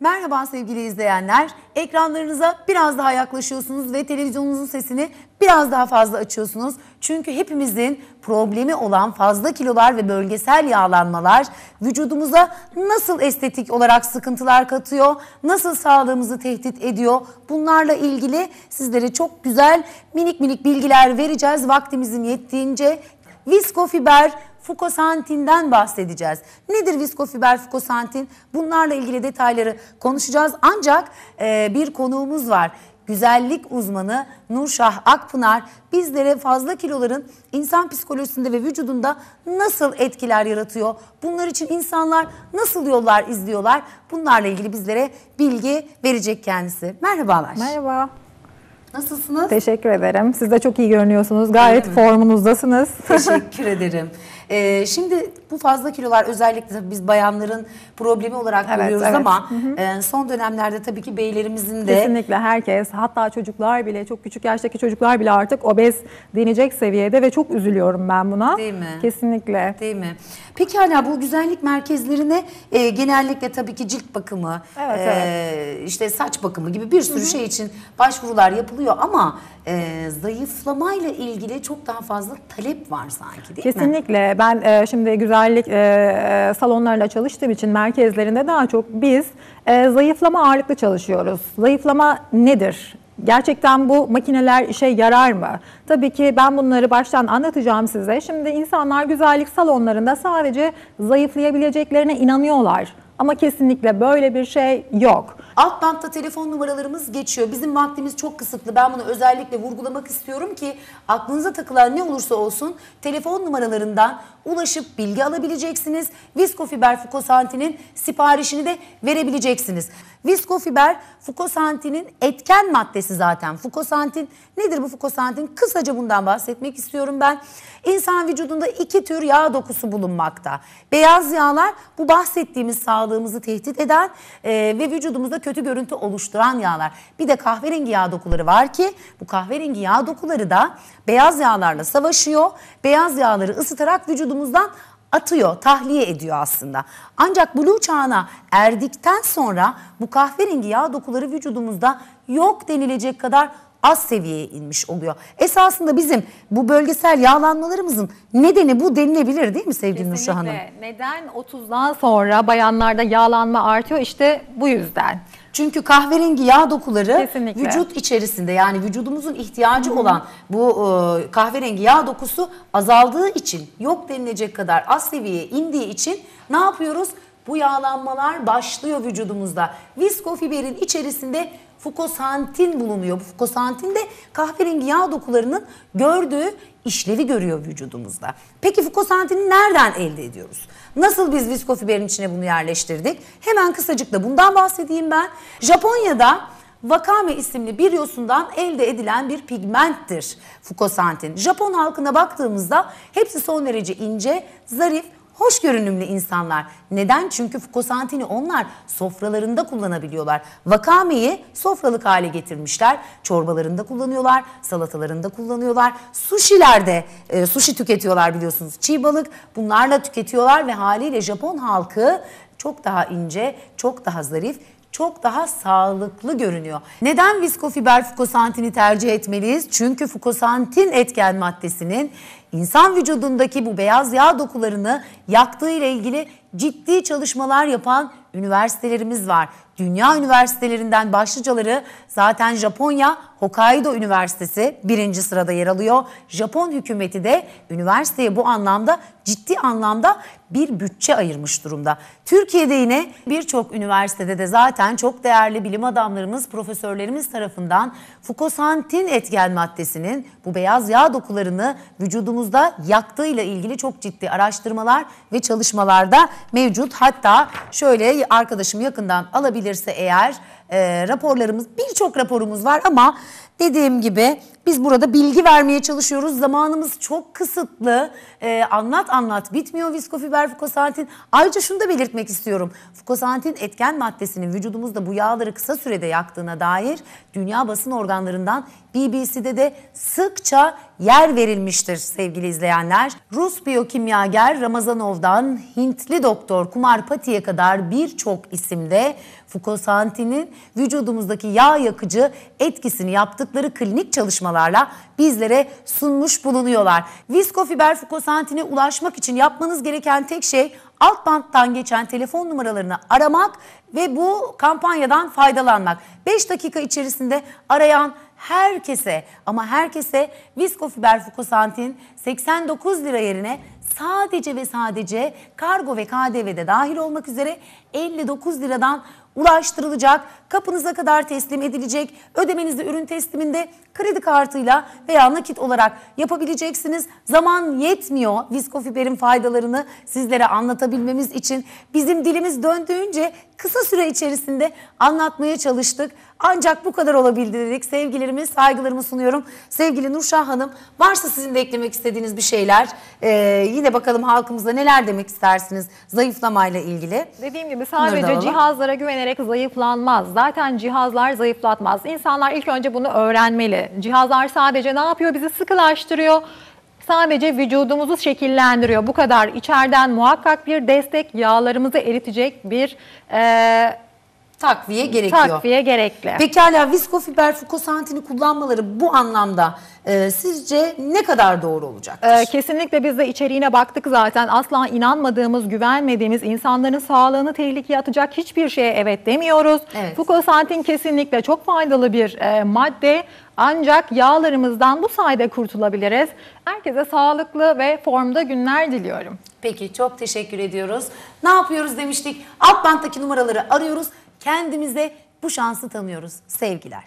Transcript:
Merhaba sevgili izleyenler. Ekranlarınıza biraz daha yaklaşıyorsunuz ve televizyonunuzun sesini biraz daha fazla açıyorsunuz. Çünkü hepimizin problemi olan fazla kilolar ve bölgesel yağlanmalar vücudumuza nasıl estetik olarak sıkıntılar katıyor, nasıl sağlığımızı tehdit ediyor. Bunlarla ilgili sizlere çok güzel minik minik bilgiler vereceğiz vaktimizin yettiğince. Viskofiber fukosantinden bahsedeceğiz. Nedir viskofiber fukosantin? Bunlarla ilgili detayları konuşacağız. Ancak e, bir konuğumuz var. Güzellik uzmanı Nurşah Akpınar bizlere fazla kiloların insan psikolojisinde ve vücudunda nasıl etkiler yaratıyor? Bunlar için insanlar nasıl yollar izliyorlar? Bunlarla ilgili bizlere bilgi verecek kendisi. Merhabalar. Merhaba. Nasılsınız? Teşekkür ederim. Siz de çok iyi görünüyorsunuz. Gayet formunuzdasınız. Teşekkür ederim. Ee, şimdi bu fazla kilolar özellikle tabii biz bayanların problemi olarak Evet, görüyoruz evet. ama e, son dönemlerde tabii ki beylerimizin de Kesinlikle herkes hatta çocuklar bile çok küçük yaştaki çocuklar bile artık obez denecek seviyede ve çok üzülüyorum ben buna. Değil mi? Kesinlikle. değil mi? Peki hala bu güzellik merkezlerine e, genellikle tabii ki cilt bakımı, Evet, e, işte saç bakımı gibi bir sürü şey için başvurular yapılıyor ama e, zayıflamayla ilgili çok daha fazla talep var sanki değil mi? Kesinlikle. Ben e, şimdi güzellik e, salonlarıyla çalıştığım için merkezlerinde daha çok biz e, zayıflama ağırlıklı çalışıyoruz. Zayıflama nedir? Gerçekten bu makineler işe yarar mı? Tabii ki ben bunları baştan anlatacağım size. Şimdi insanlar güzellik salonlarında sadece zayıflayabileceklerine inanıyorlar. Ama kesinlikle böyle bir şey yok. Alt bantta telefon numaralarımız geçiyor. Bizim vaktimiz çok kısıtlı. Ben bunu özellikle vurgulamak istiyorum ki aklınıza takılan ne olursa olsun telefon numaralarından ulaşıp bilgi alabileceksiniz. Viskofiber Fukosantin'in siparişini de verebileceksiniz. Viskofiber Fukosantin'in etken maddesi zaten. Fukosantin nedir bu Fukosantin? Kısaca bundan bahsetmek istiyorum ben. İnsan vücudunda iki tür yağ dokusu bulunmakta. Beyaz yağlar bu bahsettiğimiz sağlığımızı tehdit eden e, ve vücudumuzda kötü görüntü oluşturan yağlar. Bir de kahverengi yağ dokuları var ki bu kahverengi yağ dokuları da beyaz yağlarla savaşıyor. Beyaz yağları ısıtarak vücudumuzdan atıyor, tahliye ediyor aslında. Ancak blue çağına erdikten sonra bu kahverengi yağ dokuları vücudumuzda yok denilecek kadar az seviyeye inmiş oluyor. Esasında bizim bu bölgesel yağlanmalarımızın nedeni bu denilebilir değil mi sevgili Nurşah Hanım? Neden 30'dan sonra bayanlarda yağlanma artıyor? İşte bu yüzden. Çünkü kahverengi yağ dokuları Kesinlikle. vücut içerisinde yani vücudumuzun ihtiyacı olan bu e, kahverengi yağ dokusu azaldığı için yok denilecek kadar az seviyeye indiği için ne yapıyoruz? Bu yağlanmalar başlıyor vücudumuzda. Viskofiberin içerisinde fukosantin bulunuyor. Bu fukosantin de kahverengi yağ dokularının gördüğü işlevi görüyor vücudumuzda. Peki fukosantini nereden elde ediyoruz? Nasıl biz viskofiberin içine bunu yerleştirdik? Hemen kısacık da bundan bahsedeyim ben. Japonya'da Wakame isimli bir yosundan elde edilen bir pigmenttir fukosantin. Japon halkına baktığımızda hepsi son derece ince, zarif, hoş görünümlü insanlar. Neden? Çünkü fukosantini onlar sofralarında kullanabiliyorlar. Wakame'yi sofralık hale getirmişler. Çorbalarında kullanıyorlar, salatalarında kullanıyorlar. Sushi'lerde e, sushi tüketiyorlar biliyorsunuz. Çiğ balık bunlarla tüketiyorlar ve haliyle Japon halkı çok daha ince, çok daha zarif, çok daha sağlıklı görünüyor. Neden viskofiber fukosantini tercih etmeliyiz? Çünkü fukosantin etken maddesinin insan vücudundaki bu beyaz yağ dokularını yaktığı ile ilgili ciddi çalışmalar yapan üniversitelerimiz var. Dünya üniversitelerinden başlıcaları zaten Japonya Hokkaido Üniversitesi birinci sırada yer alıyor. Japon hükümeti de üniversiteye bu anlamda ciddi anlamda bir bütçe ayırmış durumda. Türkiye'de yine birçok üniversitede de zaten çok değerli bilim adamlarımız, profesörlerimiz tarafından fukosantin etken maddesinin bu beyaz yağ dokularını vücudumuzda yaktığıyla ilgili çok ciddi araştırmalar ve çalışmalarda mevcut. Hatta şöyle arkadaşım yakından alabilirse eğer e, raporlarımız birçok raporumuz var ama dediğim gibi biz burada bilgi vermeye çalışıyoruz. Zamanımız çok kısıtlı. E, anlat anlat bitmiyor viskofiber fukosantin. Ayrıca şunu da belirtmek istiyorum. Fukosantin etken maddesinin vücudumuzda bu yağları kısa sürede yaktığına dair dünya basın organlarından BBC'de de sıkça yer verilmiştir sevgili izleyenler. Rus biyokimyager Ramazanov'dan Hintli doktor Kumar Pati'ye kadar birçok isimde fukosanti'nin vücudumuzdaki yağ yakıcı etkisini yaptıkları klinik çalışmalarla bizlere sunmuş bulunuyorlar. Viskofiber fukosantine ulaşmak için yapmanız gereken tek şey alt banttan geçen telefon numaralarını aramak ve bu kampanyadan faydalanmak. 5 dakika içerisinde arayan herkese ama herkese viskofiber fukosantin 89 lira yerine sadece ve sadece kargo ve KDV'de dahil olmak üzere 59 liradan ulaştırılacak, kapınıza kadar teslim edilecek. Ödemenizi ürün tesliminde kredi kartıyla veya nakit olarak yapabileceksiniz. Zaman yetmiyor viskofiberin faydalarını sizlere anlatabilmemiz için. Bizim dilimiz döndüğünce kısa süre içerisinde anlatmaya çalıştık. Ancak bu kadar olabildi dedik. Sevgilerimi, saygılarımı sunuyorum. Sevgili Nurşah Hanım, varsa sizin de eklemek istediğiniz bir şeyler, ee, yine bakalım halkımıza neler demek istersiniz zayıflamayla ilgili. Dediğim gibi sadece cihazlara güvenerek zayıflanmaz. Zaten cihazlar zayıflatmaz. İnsanlar ilk önce bunu öğrenmeli. Cihazlar sadece ne yapıyor? Bizi sıkılaştırıyor. Sadece vücudumuzu şekillendiriyor. Bu kadar. İçeriden muhakkak bir destek, yağlarımızı eritecek bir e, Takviye gerekiyor. takviye gerekli. Pekala viskofiber fukosantini kullanmaları bu anlamda e, sizce ne kadar doğru olacaktır? Ee, kesinlikle biz de içeriğine baktık zaten. Asla inanmadığımız, güvenmediğimiz, insanların sağlığını tehlikeye atacak hiçbir şeye evet demiyoruz. Evet. Fukosantin kesinlikle çok faydalı bir e, madde. Ancak yağlarımızdan bu sayede kurtulabiliriz. Herkese sağlıklı ve formda günler diliyorum. Peki çok teşekkür ediyoruz. Ne yapıyoruz demiştik? Alt banttaki numaraları arıyoruz. Kendimize bu şansı tanıyoruz. Sevgiler.